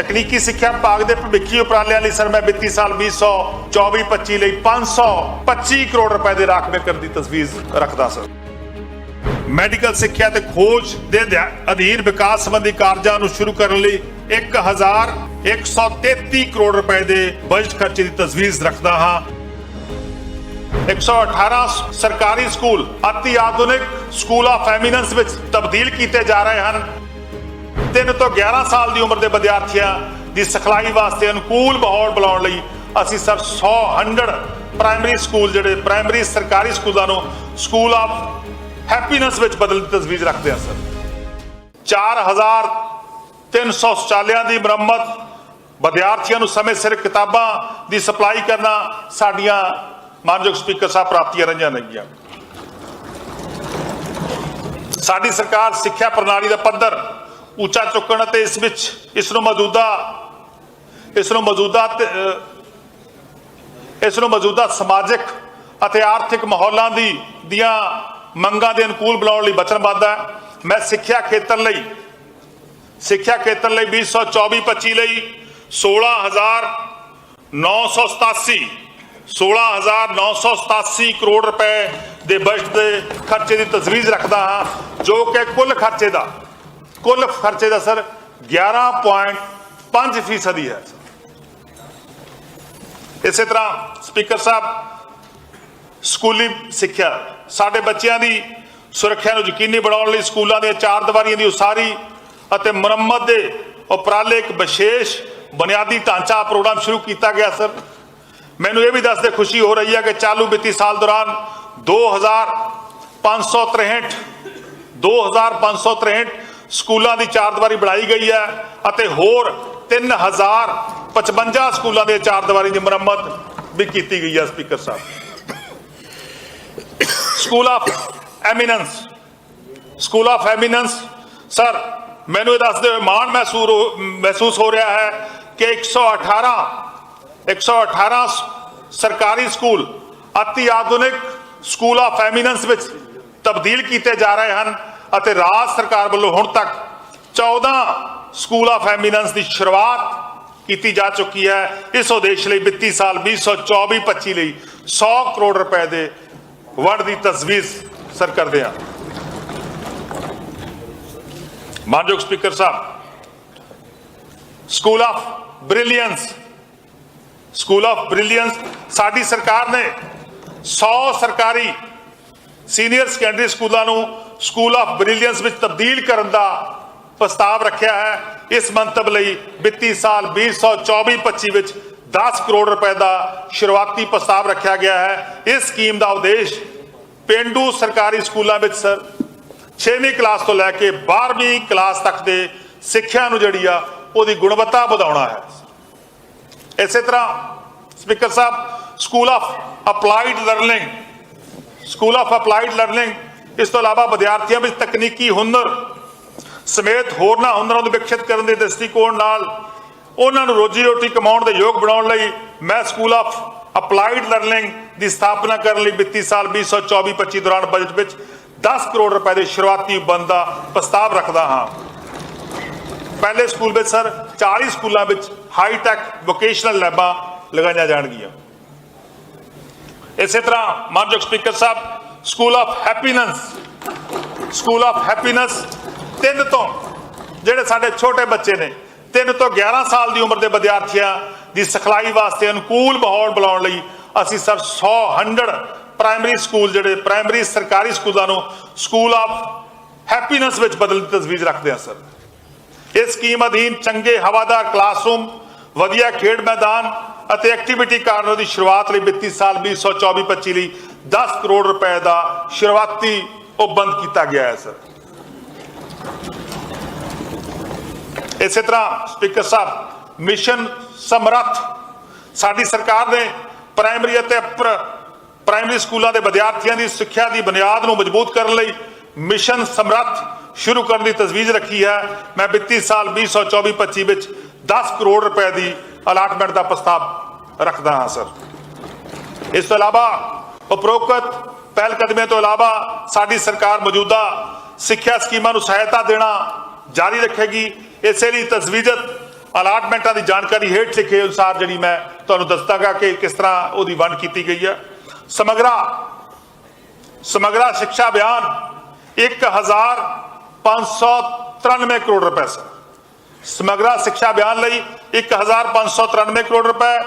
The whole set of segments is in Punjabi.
ਤਕਨੀਕੀ ਸਿੱਖਿਆ ਵਿਭਾਗ ਦੇ ਭਵਿੱਖੀ ਉਪਰਾਲਿਆਂ ਲਈ ਸਰ, ਮੈਂ ਵਿੱਤੀ ਸਾਲ 2024-25 ਲਈ 525 ਕਰੋੜ ਰੁਪਏ ਦੇ ਰਾਖਵੇਂ ਕਰਨ ਦੀ ਤਜਵੀਜ਼ ਰੱਖਦਾ ਸਰ। ਮੈਡੀਕਲ ਸਿੱਖਿਆ ਤੇ ਖੋਜ ਦੇ ਅਧੀਨ ਵਿਕਾਸ ਸੰਬੰਧੀ ਕਾਰਜਾਂ ਨੂੰ ਸ਼ੁਰੂ ਕਰਨ ਲਈ 1133 ਕਰੋੜ ਰੁਪਏ ਦੇ ਬਜਟ ਖਰਚੇ ਦੀ ਤਜਵੀਜ਼ ਰੱਖਦਾ ਹਾਂ। 118 ਸਰਕਾਰੀ ਸਕੂਲ ਅਤੀ ਆਧੁਨਿਕ ਸਕੂਲ ਆਫ ਐਮੀਨੈਂਸ ਵਿੱਚ ਤਬਦੀਲ ਕੀਤੇ ਜਾ ਰਹੇ ਹਨ। 3 ਤੋਂ 11 ਸਾਲ ਦੀ ਉਮਰ ਦੇ ਵਿਦਿਆਰਥੀਆਂ ਦੀ ਸਿਖਲਾਈ ਵਾਸਤੇ ਅਨੁਕੂਲ ਮਾਹੌਲ ਬਣਾਉਣ ਲਈ ਅਸੀਂ ਸਰ 100 100 ਪ੍ਰਾਇਮਰੀ ਸਕੂਲ ਜਿਹੜੇ ਪ੍ਰਾਇਮਰੀ ਸਰਕਾਰੀ ਸਕੂਲਾਂ ਨੂੰ ਸਕੂਲ ਆਫ ਹੈਪੀਨੈਸ ਵਿੱਚ ਬਦਲਣ ਦੀ ਤਜਵੀਜ਼ ਰੱਖਦੇ ਹਾਂ ਸਰ। 4300 ਸ਼ੌਚਾਲਿਆਂ ਦੀ ਮੁਰੰਮਤ, ਵਿਦਿਆਰਥੀਆਂ ਨੂੰ ਸਮੇਂ ਸਿਰ ਕਿਤਾਬਾਂ ਦੀ ਸਪਲਾਈ ਕਰਨਾ ਸਾਡੀਆਂ ਮਾਨਯੋਗ ਸਪੀਕਰ ਸਾਹਿਬ ਪ੍ਰਾਪਤੀਆਂ ਰਹੀਆਂ ਨੇਗੀਆਂ। ਸਾਡੀ ਸਰਕਾਰ ਸਿੱਖਿਆ ਪ੍ਰਣਾਲੀ ਦਾ ਪੱਧਰ ਉੱਚਾ ਚੁੱਕਣ ਅਤੇ ਇਸ ਵਿੱਚ ਇਸ ਨੂੰ ਮੌਜੂਦਾ ਇਸ ਨੂੰ ਮੌਜੂਦਾ ਇਸ ਨੂੰ ਮੌਜੂਦਾ ਸਮਾਜਿਕ ਅਤੇ ਆਰਥਿਕ ਮਾਹੌਲਾਂ ਦੀ, ਦੀਆਂ ਮੰਗਾਂ ਦੇ ਅਨੁਕੂਲ ਬਣਾਉਣ ਲਈ ਵਚਨਬੱਧ ਹੈ। ਮੈਂ ਸਿੱਖਿਆ ਖੇਤਰ ਲਈ, ਸਿੱਖਿਆ ਖੇਤਰ ਲਈ 2024-25 ਲਈ 16987 16987 ਕਰੋੜ ਰੁਪਏ ਦੇ ਬਜਟ ਦੇ ਖਰਚੇ ਦੀ ਤਜਵੀਜ਼ ਰੱਖਦਾ ਹਾਂ, ਜੋ ਕਿ ਕੁੱਲ ਖਰਚੇ ਦਾ ਕੁੱਲ ਖਰਚੇ ਦਾ ਸਰ 11.5 ਫੀਸਦੀ ਹੈ। ਇਸੇ ਤਰ੍ਹਾਂ ਸਪੀਕਰ ਸਾਹਿਬ, ਸਕੂਲੀ ਸਿੱਖਿਆ, ਸਾਡੇ ਬੱਚਿਆਂ ਦੀ ਸੁਰੱਖਿਆ ਨੂੰ ਯਕੀਨੀ ਬਣਾਉਣ ਲਈ ਸਕੂਲਾਂ ਦੀਆਂ ਚਾਰ ਦੀਵਾਰੀਆਂ ਦੀ ਉਸਾਰੀ ਅਤੇ ਮੁਰੰਮਤ ਦੇ ਉਪਰਾਲੇ ਇੱਕ ਵਿਸ਼ੇਸ਼ ਬੁਨਿਆਦੀ ਢਾਂਚਾ ਪ੍ਰੋਗਰਾਮ ਸ਼ੁਰੂ ਕੀਤਾ ਗਿਆ, ਸਰ। ਮੈਨੂੰ ਇਹ ਵੀ ਦੱਸਦੇ ਖੁਸ਼ੀ ਹੋ ਰਹੀ ਹੈ ਕਿ ਚਾਲੂ ਵਿੱਤੀ ਸਾਲ ਦੌਰਾਨ 2563 2563 ਸਕੂਲਾਂ ਦੀ ਚਾਰ ਦੀਵਾਰੀ ਬਣਾਈ ਗਈ ਹੈ ਅਤੇ ਹੋਰ 3055 ਸਕੂਲਾਂ ਦੇ ਚਾਰ ਦੀਵਾਰੀ ਦੀ ਮੁਰੰਮਤ ਵੀ ਕੀਤੀ ਗਈ ਹੈ speaker Sahib. School of eminence school of eminence sir, ਮੈਨੂੰ ਇਹ ਦੱਸਦੇ ਹੋਏ ਮਾਣ ਮਹਿਸੂਸ ਹੋ- ਮਹਿਸੂਸ ਹੋ ਰਿਹਾ ਹੈ ਕਿ 118 118 ਸਰਕਾਰੀ ਸਕੂਲ ਅਤੀ ਆਧੁਨਿਕ ਸਕੂਲ ਆਫ ਐਮੀਨੈਂਸ ਵਿੱਚ ਤਬਦੀਲ ਕੀਤੇ ਜਾ ਰਹੇ ਹਨ। ਅਤੇ ਰਾਜ ਸਰਕਾਰ ਵੱਲੋਂ ਹੁਣ ਤੱਕ 14 ਸਕੂਲ ਆਫ ਐਮੀਨੈਂਸ ਦੀ ਸ਼ੁਰੂਆਤ ਕੀਤੀ ਜਾ ਚੁੱਕੀ ਹੈ। ਇਸ ਉਦੇਸ਼ ਲਈ ਵਿੱਤੀ ਸਾਲ 2024-25 ਲਈ 100 ਕਰੋੜ ਰੁਪਏ ਦੇ ਵੰਡ ਦੀ ਤਜਵੀਜ਼ ਸਰ ਕਰਦੇ ਹਾਂ। ਮਾਨਯੋਗ speaker Sahib, school of brilliance, school of brilliance, ਸਾਡੀ ਸਰਕਾਰ ਨੇ 100 ਸਰਕਾਰੀ ਸੀਨੀਅਰ ਸੈਕੰਡਰੀ ਸਕੂਲਾਂ ਨੂੰ ਸਕੂਲ ਆਫ ਬ੍ਰਿਲੀਅੰਸ ਵਿੱਚ ਤਬਦੀਲ ਕਰਨ ਦਾ ਪ੍ਰਸਤਾਵ ਰੱਖਿਆ ਹੈ। ਇਸ ਮੰਤਵ ਲਈ ਵਿੱਤੀ ਸਾਲ 2024-25 ਵਿੱਚ 10 ਕਰੋੜ ਰੁਪਏ ਦਾ ਸ਼ੁਰੂਆਤੀ ਪ੍ਰਸਤਾਵ ਰੱਖਿਆ ਗਿਆ ਹੈ। ਇਸ ਸਕੀਮ ਦਾ ਉਦੇਸ਼ ਪਿੰਡੂ ਸਰਕਾਰੀ ਸਕੂਲਾਂ ਵਿੱਚ ਸਰ 6ਵੀਂ ਕਲਾਸ ਤੋਂ ਲੈ ਕੇ 12ਵੀਂ ਕਲਾਸ ਤੱਕ ਦੇ ਸਿੱਖਿਆ ਨੂੰ ਜਿਹੜੀ ਆ, ਉਹਦੀ ਗੁਣਵੱਤਾ ਵਧਾਉਣਾ ਹੈ। ਇਸੇ ਤਰ੍ਹਾਂ speaker Sahib school of applied learning school of applied learning ਇਸ ਤੋਂ ਇਲਾਵਾ ਵਿਦਿਆਰਥੀਆਂ ਵਿੱਚ ਤਕਨੀਕੀ ਹੁਨਰ ਸਮੇਤ ਹੋਰਨਾਂ ਹੁਨਰਾਂ ਨੂੰ ਵਿਕਸਿਤ ਕਰਨ ਦੇ ਦ੍ਰਿਸ਼ਟੀਕੋਣ ਨਾਲ ਉਹਨਾਂ ਨੂੰ ਰੋਜੀ ਰੋਟੀ ਕਮਾਉਣ ਦੇ ਯੋਗ ਬਣਾਉਣ ਲਈ ਮੈਂ ਸਕੂਲ ਆਫ ਅਪਲਾਈਡ ਲਰਨਿੰਗ ਦੀ ਸਥਾਪਨਾ ਕਰਨ ਲਈ ਵਿੱਤੀ ਸਾਲ 2024-25 ਦੌਰਾਨ ਬਜਟ ਵਿੱਚ 10 ਕਰੋੜ ਰੁਪਏ ਦੇ ਸ਼ੁਰੂਆਤੀ ਬੰਦ ਦਾ ਪ੍ਰਸਤਾਵ ਰੱਖਦਾ ਹਾਂ। ਪਹਿਲੇ ਸਕੂਲ ਵਿੱਚ ਸਰ 40 ਸਕੂਲਾਂ ਵਿੱਚ ਹਾਈ ਟੈਕ ਵੋਕੇਸ਼ਨਲ ਲੈਬਾਂ ਲਗਾਈਆਂ ਜਾਣਗੀਆਂ। ਇਸੇ ਤਰ੍ਹਾਂ ਮਾਨਯੋਗ speaker Sahib school of happiness school of happiness ਤਿੰਨ ਤੋਂ, ਜਿਹੜੇ ਸਾਡੇ ਛੋਟੇ ਬੱਚੇ ਨੇ, ਤਿੰਨ ਤੋਂ 11 ਸਾਲ ਦੀ ਉਮਰ ਦੇ ਵਿਦਿਆਰਥੀਆਂ ਦੀ ਸਿਖਲਾਈ ਵਾਸਤੇ ਅਨੁਕੂਲ ਮਾਹੌਲ ਬਣਾਉਣ ਲਈ ਅਸੀਂ ਸਰ 100 100 ਪ੍ਰਾਇਮਰੀ ਸਕੂਲ ਜਿਹੜੇ ਪ੍ਰਾਇਮਰੀ ਸਰਕਾਰੀ ਸਕੂਲਾਂ ਨੂੰ ਸਕੂਲ ਆਫ ਹੈਪੀਨੈਸ ਵਿੱਚ ਬਦਲਣ ਦੀ ਤਜਵੀਜ਼ ਰੱਖਦੇ ਹਾਂ, ਸਰ। ਇਸ ਸਕੀਮ ਅਧੀਨ ਚੰਗੇ ਹਵਾਦਾਰ ਕਲਾਸਰੂਮ, ਵਧੀਆ ਖੇਡ ਮੈਦਾਨ ਅਤੇ ਐਕਟੀਵਿਟੀ ਕਾਰਨਰ ਦੀ ਸ਼ੁਰੂਆਤ ਲਈ ਵਿੱਤੀ ਸਾਲ 2024-25 ਲਈ 10 ਕਰੋੜ ਰੁਪਏ ਦਾ ਸ਼ੁਰੂਆਤੀ ਉਹ ਬੰਦ ਕੀਤਾ ਗਿਆ ਹੈ, ਸਰ। ਇਸੇ ਤਰ੍ਹਾਂ ਸਪੀਕਰ ਸਾਹਿਬ, ਮਿਸ਼ਨ ਸਮਰੱਥ ਸਾਡੀ ਸਰਕਾਰ ਨੇ ਪ੍ਰਾਇਮਰੀ ਅਤੇ ਅਪਰ ਪ੍ਰਾਇਮਰੀ ਸਕੂਲਾਂ ਦੇ ਵਿਦਿਆਰਥੀਆਂ ਦੀ ਸਿੱਖਿਆ ਦੀ ਬੁਨਿਆਦ ਨੂੰ ਮਜ਼ਬੂਤ ਕਰਨ ਲਈ ਮਿਸ਼ਨ ਸਮਰੱਥ ਸ਼ੁਰੂ ਕਰਨ ਦੀ ਤਜਵੀਜ਼ ਰੱਖੀ ਹੈ। ਮੈਂ ਵਿੱਤੀ ਸਾਲ 2024-25 ਵਿੱਚ 10 ਕਰੋੜ ਰੁਪਏ ਦੀ ਅਲਾਟਮੈਂਟ ਦਾ ਪ੍ਰਸਤਾਵ ਰੱਖਦਾ ਹਾਂ, ਸਰ। ਇਸ ਤੋਂ ਇਲਾਵਾ ਉਪਰੋਕਤ ਪਹਿਲ ਕਦਮੀਆਂ ਤੋਂ ਇਲਾਵਾ ਸਾਡੀ ਸਰਕਾਰ ਮੌਜੂਦਾ ਸਿੱਖਿਆ ਸਕੀਮਾਂ ਨੂੰ ਸਹਾਇਤਾ ਦੇਣਾ ਜਾਰੀ ਰੱਖੇਗੀ। ਇਸੇ ਲਈ ਤਜਵੀਜ਼ਤ, ਅਲਾਟਮੈਂਟਾਂ ਦੀ ਜਾਣਕਾਰੀ ਹੇਠ ਲਿਖੇ ਅਨੁਸਾਰ ਜਿਹੜੀ ਮੈਂ ਤੁਹਾਨੂੰ ਦੱਸਦਾਗਾ ਕਿ ਕਿਸ ਤਰ੍ਹਾਂ ਉਹਦੀ ਵੰਡ ਕੀਤੀ ਗਈ ਹੈ। ਸਮਗਰਾ ਸਮਗਰਾ ਸਿੱਖਿਆ ਅਭਿਆਨ 1593 ਕਰੋੜ ਰੁਪਏ ਸਰ। ਸਮਗਰਾ ਸਿੱਖਿਆ ਅਭਿਆਨ ਲਈ 1593 ਕਰੋੜ ਰੁਪਏ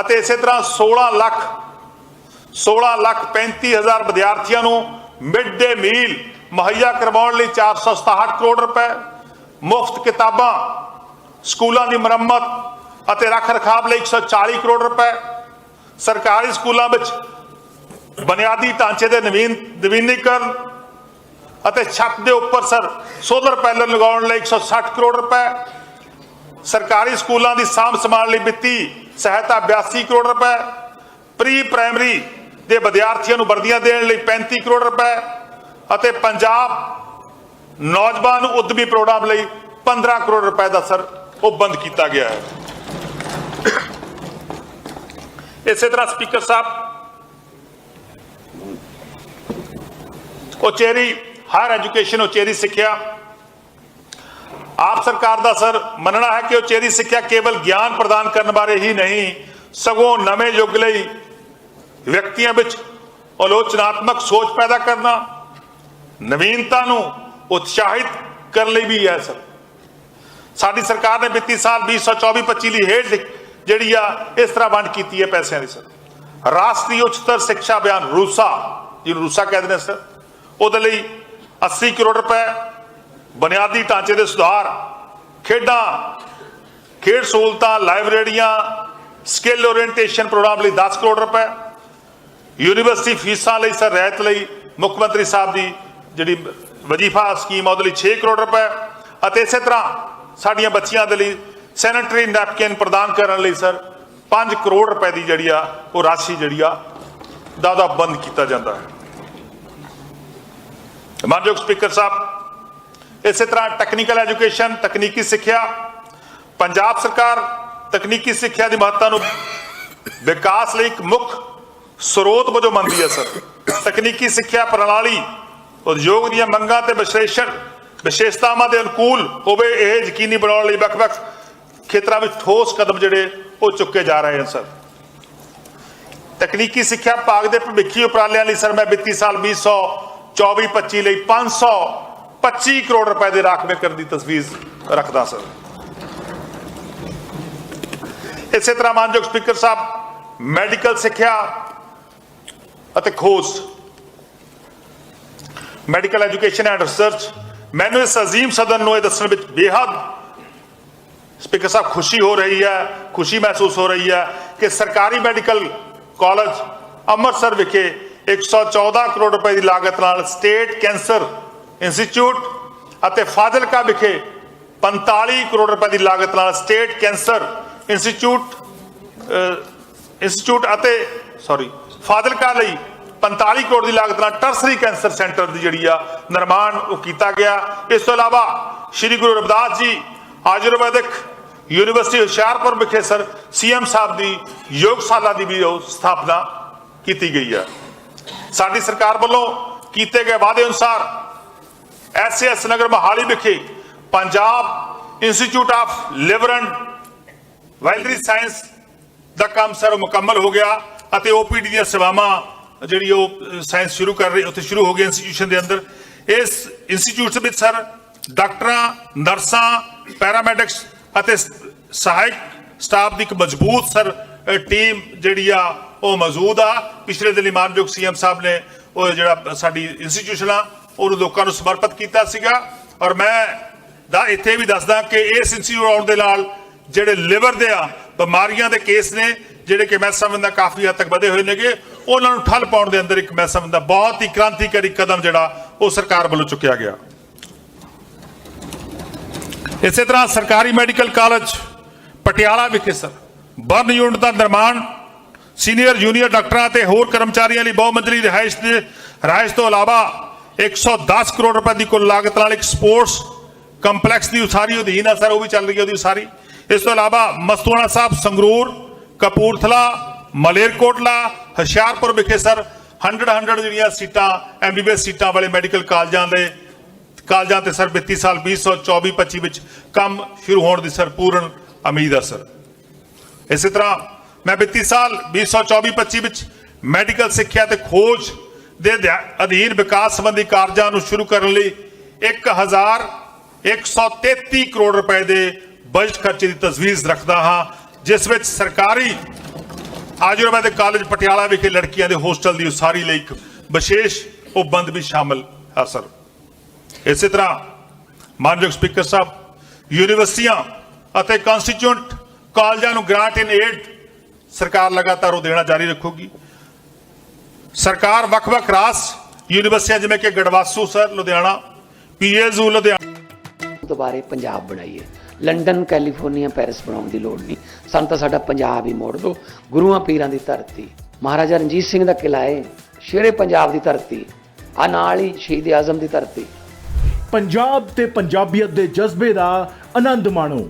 ਅਤੇ ਇਸੇ ਤਰ੍ਹਾਂ 16 ਲੱਖ 16 ਲੱਖ 35 ਹਜ਼ਾਰ ਵਿਦਿਆਰਥੀਆਂ ਨੂੰ ਮਿਡ ਡੇ ਮੀਲ ਮੁਹੱਈਆ ਕਰਵਾਉਣ ਲਈ 467 ਕਰੋੜ ਰੁਪਏ, ਮੁਫਤ ਕਿਤਾਬਾਂ, ਸਕੂਲਾਂ ਦੀ ਮੁਰੰਮਤ ਅਤੇ ਰੱਖ ਰਖਾਵ ਲਈ 140 ਕਰੋੜ ਰੁਪਏ। ਸਰਕਾਰੀ ਸਕੂਲਾਂ ਵਿੱਚ ਬੁਨਿਆਦੀ ਢਾਂਚੇ ਦੇ ਨਵੀਨ ਨਵੀਨੀਕਰਨ ਅਤੇ ਛੱਤ ਦੇ ਉੱਪਰ ਸਰ ਸੋਲਰ ਪੈਨਲ ਲਗਾਉਣ ਲਈ 160 ਕਰੋੜ ਰੁਪਏ। ਸਰਕਾਰੀ ਸਕੂਲਾਂ ਦੀ ਸਾਂਭ ਸੰਭਾਲ ਲਈ ਵਿੱਤੀ ਸਹਾਇਤਾ 82 ਕਰੋੜ ਰੁਪਏ। ਪ੍ਰੀ ਪ੍ਰਾਇਮਰੀ ਦੇ ਵਿਦਿਆਰਥੀਆਂ ਨੂੰ ਵਰਦੀਆਂ ਦੇਣ ਲਈ 35 ਕਰੋੜ ਰੁਪਏ ਅਤੇ ਪੰਜਾਬ ਨੌਜਵਾਨ ਉਦਮੀ ਪ੍ਰੋਗਰਾਮ ਲਈ 15 ਕਰੋੜ ਰੁਪਏ ਦਾ ਸਰ ਉਹ ਬੰਦ ਕੀਤਾ ਗਿਆ ਹੈ। ਇਸੇ ਤਰ੍ਹਾਂ ਸਪੀਕਰ ਸਾਹਿਬ, ਉਚੇਰੀ ਹਾਇਰ ਐਜੂਕੇਸ਼ਨ, ਉਚੇਰੀ ਸਿੱਖਿਆ। ਆਪ ਸਰਕਾਰ ਦਾ ਸਰ ਮੰਨਣਾ ਹੈ ਕਿ ਉਚੇਰੀ ਸਿੱਖਿਆ ਕੇਵਲ ਗਿਆਨ ਪ੍ਰਦਾਨ ਕਰਨ ਬਾਰੇ ਹੀ ਨਹੀਂ, ਸਗੋਂ ਨਵੇਂ ਯੁੱਗ ਲਈ ਵਿਅਕਤੀਆਂ ਵਿੱਚ ਆਲੋਚਨਾਤਮਕ ਸੋਚ ਪੈਦਾ ਕਰਨਾ, ਨਵੀਨਤਾ ਨੂੰ ਉਤਸ਼ਾਹਿਤ ਕਰਨ ਲਈ ਵੀ ਹੈ ਸਰ ਸਾਡੀ ਸਰਕਾਰ ਨੇ ਵਿੱਤੀ ਸਾਲ 2024-25 ਲਈ ਹੇਠ ਜਿਹੜੀ ਆ, ਇਸ ਤਰ੍ਹਾਂ ਵੰਡ ਕੀਤੀ ਹੈ ਪੈਸਿਆਂ ਦੀ ਸਰ। ਰਾਸ਼ਟਰੀ ਉੱਚਤਰ ਸਿੱਖਿਆ ਅਭਿਆਨ ਰੂਸਾ, ਜਿਹਨੂੰ ਰੂਸਾ ਕਹਿੰਦੇ ਨੇ ਸਰ, ਉਹਦੇ ਲਈ 80 ਕਰੋੜ ਰੁਪਏ ਬੁਨਿਆਦੀ ਢਾਂਚੇ ਦੇ ਸੁਧਾਰ, ਖੇਡਾਂ, ਖੇਡ ਸਹੂਲਤਾਂ, ਲਾਇਬ੍ਰੇਰੀਆਂ, ਸਕਿੱਲ ਓਰੀਐਂਟੇਸ਼ਨ ਪ੍ਰੋਗਰਾਮ ਲਈ 10 ਕਰੋੜ ਰੁਪਏ ਯੂਨੀਵਰਸਿਟੀ ਫੀਸਾਂ ਲਈ ਸਰ ਰਹਿਤ ਲਈ ਮੁੱਖ ਮੰਤਰੀ ਸਾਹਿਬ ਦੀ ਜਿਹੜੀ ਵਜ਼ੀਫਾ ਸਕੀਮ ਆ, ਉਹਦੇ ਲਈ 6 ਕਰੋੜ ਰੁਪਏ। ਅਤੇ ਇਸੇ ਤਰ੍ਹਾਂ ਸਾਡੀਆਂ ਬੱਚੀਆਂ ਦੇ ਲਈ ਸੈਨੇਟਰੀ ਨੈਪਕਿਨ ਪ੍ਰਦਾਨ ਕਰਨ ਲਈ ਸਰ 5 ਕਰੋੜ ਰੁਪਏ ਦੀ ਜਿਹੜੀ ਆ, ਉਹ ਰਾਸ਼ੀ ਜਿਹੜੀ ਆ ਦਾਦਾ ਬੰਦ ਕੀਤਾ ਜਾਂਦਾ ਹੈ। ਮਾਨਯੋਗ ਸਪੀਕਰ ਸਾਹਿਬ, ਇਸੇ ਤਰ੍ਹਾਂ ਟੈਕਨੀਕਲ ਐਜੂਕੇਸ਼ਨ ਤਕਨੀਕੀ ਸਿੱਖਿਆ, ਪੰਜਾਬ ਸਰਕਾਰ ਤਕਨੀਕੀ ਸਿੱਖਿਆ ਦੀ ਮਹੱਤਤਾ ਨੂੰ ਵਿਕਾਸ ਲਈ ਇੱਕ ਮੁੱਖ ਸਰੋਤ ਵਜੋਂ ਮੰਨਦੀ ਹੈ ਸਰ। ਤਕਨੀਕੀ ਸਿੱਖਿਆ ਪ੍ਰਣਾਲੀ, ਉਦਯੋਗ ਦੀਆਂ ਮੰਗਾਂ ਤੇ ਵਿਸ਼ੇਸ਼ਣ ਵਿਸ਼ੇਸ਼ਤਾਵਾਂ ਦੇ ਅਨੁਕੂਲ ਹੋਵੇ ਇਹ ਯਕੀਨੀ ਬਣਾਉਣ ਲਈ ਵੱਖ-ਵੱਖ ਖੇਤਰਾਂ ਵਿੱਚ ਠੋਸ ਕਦਮ ਜਿਹੜੇ ਉਹ ਚੁੱਕੇ ਜਾ ਰਹੇ ਹਨ, ਸਰ। ਤਕਨੀਕੀ ਸਿੱਖਿਆ ਭਾਗ ਦੇ ਭਵਿੱਖੀ ਉਪਰਾਲਿਆਂ ਲਈ, ਸਰ, ਮੈਂ ਵਿੱਤੀ ਸਾਲ 2024-25 ਲਈ 525 ਕਰੋੜ ਰੁਪਏ ਦੇ ਰਾਖਵੇਂ ਕਰਨ ਦੀ ਤਸਵੀਰ ਰੱਖਦਾ, ਸਰ। ਇਸੇ ਤਰ੍ਹਾਂ ਮਾਨਯੋਗ ਸਪੀਕਰ ਸਾਹਿਬ, ਮੈਡੀਕਲ ਸਿੱਖਿਆ ਅਤੇ ਖੋਜ। ਮੈਡੀਕਲ ਐਜੂਕੇਸ਼ਨ ਐਂਡ ਰਿਸਰਚ ਮੈਨੂੰ ਇਸ ਅਜ਼ੀਮ ਸਦਨ ਨੂੰ ਇਹ ਦੱਸਣ ਵਿੱਚ ਬੇਹੱਦ ਸਪੀਕਰ ਸਾਹਿਬ ਖੁਸ਼ੀ ਹੋ ਰਹੀ ਹੈ, ਖੁਸ਼ੀ ਮਹਿਸੂਸ ਹੋ ਰਹੀ ਹੈ ਕਿ ਸਰਕਾਰੀ ਮੈਡੀਕਲ ਕਾਲਜ ਅੰਮ੍ਰਿਤਸਰ ਵਿਖੇ 114 ਕਰੋੜ ਰੁਪਏ ਦੀ ਲਾਗਤ ਨਾਲ ਸਟੇਟ ਕੈਂਸਰ ਇੰਸਟੀਚਿਊਟ ਅਤੇ ਫਾਜ਼ਿਲਕਾ ਵਿਖੇ 45 ਕਰੋੜ ਰੁਪਏ ਦੀ ਲਾਗਤ ਨਾਲ ਸਟੇਟ ਕੈਂਸਰ ਇੰਸਟੀਚਿਊਟ ਇੰਸਟੀਚਿਊਟ ਅਤੇ ਸੌਰੀ ਫਾਜ਼ਿਲਕਾ ਲਈ 45 ਕਰੋੜ ਦੀ ਲਾਗਤ ਨਾਲ ਟਰਸਰੀ ਕੈਂਸਰ ਸੈਂਟਰ ਦੀ ਜਿਹੜੀ ਆ ਨਿਰਮਾਣ ਉਹ ਕੀਤਾ ਗਿਆ। ਇਸ ਤੋਂ ਇਲਾਵਾ ਸ੍ਰੀ ਗੁਰੂ ਰਵਿਦਾਸ ਜੀ, ਆਯੁਰਵੈਦਿਕ ਯੂਨੀਵਰਸਿਟੀ ਹੁਸ਼ਿਆਰਪੁਰ ਵਿਖੇ ਸਰ ਸੀਐਮ ਸਾਹਿਬ ਦੀ ਯੋਗਸ਼ਾਲਾ ਦੀ ਵੀ ਉਹ ਸਥਾਪਨਾ ਕੀਤੀ ਗਈ ਹੈ ਸਾਡੀ ਸਰਕਾਰ ਵੱਲੋਂ ਕੀਤੇ ਗਏ ਵਾਅਦੇ ਅਨੁਸਾਰ ਐਸਐਸ ਨਗਰ ਮਹਾਲੀ ਵਿਖੇ Punjab institute of liver and ਵੈਲਨਰੀ science ਦਾ ਕੰਮ ਸਰ ਉਹ ਮੁਕੰਮਲ ਹੋ ਗਿਆ। ਅਤੇ ਓਪੀਡੀ ਦੀਆਂ ਸੇਵਾਵਾਂ, ਜਿਹੜੀ ਉਹ ਸਾਇੰਸ ਸ਼ੁਰੂ ਕਰ ਰਹੀ, ਉੱਥੇ ਸ਼ੁਰੂ ਹੋ ਗਈ ਇੰਸਟੀਟਿਊਸ਼ਨ ਦੇ ਅੰਦਰ। ਇਸ ਇੰਸਟੀਚਿਊਟ ਵਿੱਚ ਸਰ, ਡਾਕਟਰਾਂ, ਨਰਸਾਂ ਪੈਰਾਮੈਡਿਕਸ ਅਤੇ ਸਹਾਇਕ ਸਟਾਫ ਦੀ ਇੱਕ ਮਜ਼ਬੂਤ ਸਰ ਟੀਮ ਜਿਹੜੀ ਆ, ਉਹ ਮੌਜੂਦ ਆ। ਪਿਛਲੇ ਦਿਨੀ ਮਾਨਯੋਗ ਸੀਐਮ ਸਾਹਿਬ ਨੇ ਉਹ ਜਿਹੜਾ ਸਾਡੀ ਇੰਸਟੀਟਿਊਸ਼ਨ ਆ, ਉਹਨੂੰ ਲੋਕਾਂ ਨੂੰ ਸਮਰਪਿਤ ਕੀਤਾ ਸੀਗਾ। ਔਰ ਮੈਂ ਦਾ ਇੱਥੇ ਵੀ ਦੱਸਦਾ ਕਿ ਇਸ ਇੰਸਟੀਟਿਊਟ ਆਉਣ ਦੇ ਨਾਲ ਜਿਹੜੇ ਲਿਵਰ ਦੇ ਆ, ਬਿਮਾਰੀਆਂ ਦੇ ਕੇਸ ਨੇ ਜਿਹੜੇ ਕਿ ਮੈਂ ਸਮਝਦਾ ਕਾਫੀ ਹੱਦ ਤੱਕ ਵਧੇ ਹੋਏ ਨੇਗੇ, ਉਹਨਾਂ ਨੂੰ ਠੱਲ ਪਾਉਣ ਦੇ ਅੰਦਰ ਇੱਕ ਮੈਂ ਸਮਝਦਾ ਬਹੁਤ ਹੀ ਕ੍ਰਾਂਤੀਕਾਰੀ ਕਦਮ ਜਿਹੜਾ ਉਹ ਸਰਕਾਰ ਵੱਲੋਂ ਚੁੱਕਿਆ ਗਿਆ। ਇਸੇ ਤਰ੍ਹਾਂ ਸਰਕਾਰੀ ਮੈਡੀਕਲ ਕਾਲਜ, ਪਟਿਆਲਾ ਵਿਖੇ ਸਰ, ਬਰਨ ਯੂਨਿਟ ਦਾ ਨਿਰਮਾਣ, ਸੀਨੀਅਰ ਜੂਨੀਅਰ ਡਾਕਟਰਾਂ ਤੇ ਹੋਰ ਕਰਮਚਾਰੀਆਂ ਲਈ ਬਹੁਮੰਜ਼ਲੀ ਰਿਹਾਇਸ਼ ਦੇ, ਰਿਹਾਇਸ਼ ਤੋਂ ਇਲਾਵਾ 110 ਕਰੋੜ ਰੁਪਏ ਦੀ ਕੁੱਲ ਲਾਗਤ ਨਾਲ ਇੱਕ ਸਪੋਰਟਸ ਕੰਪਲੈਕਸ ਦੀ ਉਸਾਰੀ ਅਧੀਨ ਆ ਸਰ, ਉਹ ਵੀ ਚੱਲ ਰਹੀ ਹੈ ਉਹਦੀ ਉਸਾਰੀ। ਇਸ ਤੋਂ ਇਲਾਵਾ ਮਸਤੂਆਣਾ ਸਾਹਿਬ ਸੰਗਰੂਰ ਕਪੂਰਥਲਾ, ਮਲੇਰਕੋਟਲਾ, ਹੁਸ਼ਿਆਰਪੁਰ ਵਿਖੇ ਸਰ 100 100 ਜਿਹੜੀਆਂ ਸੀਟਾਂ, ਐਮਬੀਬੀਐਸ ਸੀਟਾਂ ਵਾਲੇ ਮੈਡੀਕਲ ਕਾਲਜਾਂ ਦੇ, ਕਾਲਜਾਂ ਤੇ ਸਰ ਵਿੱਤੀ ਸਾਲ 2024-25 ਵਿੱਚ ਕੰਮ ਸ਼ੁਰੂ ਹੋਣ ਦੀ ਸਰ ਪੂਰਨ ਉਮੀਦ ਹੈ ਸਰ। ਇਸੇ ਤਰ੍ਹਾਂ ਮੈਂ ਵਿੱਤੀ ਸਾਲ 2024-25 ਵਿੱਚ ਮੈਡੀਕਲ ਸਿੱਖਿਆ ਤੇ ਖੋਜ ਦੇ ਅਧਿਆ- ਅਧੀਨ ਵਿਕਾਸ ਸੰਬੰਧੀ ਕਾਰਜਾਂ ਨੂੰ ਸ਼ੁਰੂ ਕਰਨ ਲਈ 1133 ਕਰੋੜ ਰੁਪਏ ਦੇ ਬਜਟ ਖਰਚੇ ਦੀ ਤਜਵੀਜ਼ ਰੱਖਦਾ ਹਾਂ। ਜਿਸ ਵਿੱਚ ਸਰਕਾਰੀ ਆਯੁਰਵੈਦਿਕ ਕਾਲਜ ਪਟਿਆਲਾ ਵਿਖੇ ਲੜਕੀਆਂ ਦੇ ਹੋਸਟਲ ਦੀ ਉਸਾਰੀ ਲਈ ਇੱਕ ਵਿਸ਼ੇਸ਼ ਉਪਬੰਧ ਵੀ ਸ਼ਾਮਲ ਹੈ, ਸਰ। ਇਸੇ ਤਰ੍ਹਾਂ ਮਾਨਯੋਗ ਸਪੀਕਰ ਸਾਹਿਬ, ਯੂਨੀਵਰਸਿਟੀਆਂ ਅਤੇ ਕਨਸਟੀਚੂਐਂਟ ਕਾਲਜਾਂ ਨੂੰ ਗ੍ਰਾਂਟ ਇਨ ਏਡ ਸਰਕਾਰ ਲਗਾਤਾਰ ਉਹ ਦੇਣਾ ਜਾਰੀ ਰੱਖੂਗੀ। ਸਰਕਾਰ ਵੱਖ-ਵੱਖ ਰਾਸ, ਯੂਨੀਵਰਸਿਟੀਆਂ ਜਿਵੇਂ ਕਿ ਗੜਵਾਸੂ, ਸਰ, ਲੁਧਿਆਣਾ ਪੀਏਯੂ ਲੁਧਿਆਣਾ ਦੁਬਾਰੇ ਪੰਜਾਬ ਬਣਾਈਏ। ਲੰਡਨ, ਕੈਲੀਫੋਰਨੀਆ, ਪੈਰਿਸ ਬਣਾਉਣ ਦੀ ਲੋੜ ਨਹੀਂ। ਸਾਨੂੰ ਤਾਂ ਸਾਡਾ ਪੰਜਾਬ ਹੀ ਮੋੜ ਦਿਓ। ਗੁਰੂਆਂ ਪੀਰਾਂ ਦੀ ਧਰਤੀ। ਮਹਾਰਾਜਾ ਰਣਜੀਤ ਸਿੰਘ ਦਾ ਕਿਲਾ ਹੈ ਸ਼ੇਰੇ ਪੰਜਾਬ ਦੀ ਧਰਤੀ। ਆ ਨਾਲ ਹੀ ਸ਼ਹੀਦ ਆਜ਼ਮ ਦੀ ਧਰਤੀ। ਪੰਜਾਬ ਤੇ ਪੰਜਾਬੀਅਤ ਦੇ ਜਜ਼ਬੇ ਦਾ ਆਨੰਦ ਮਾਣੋ।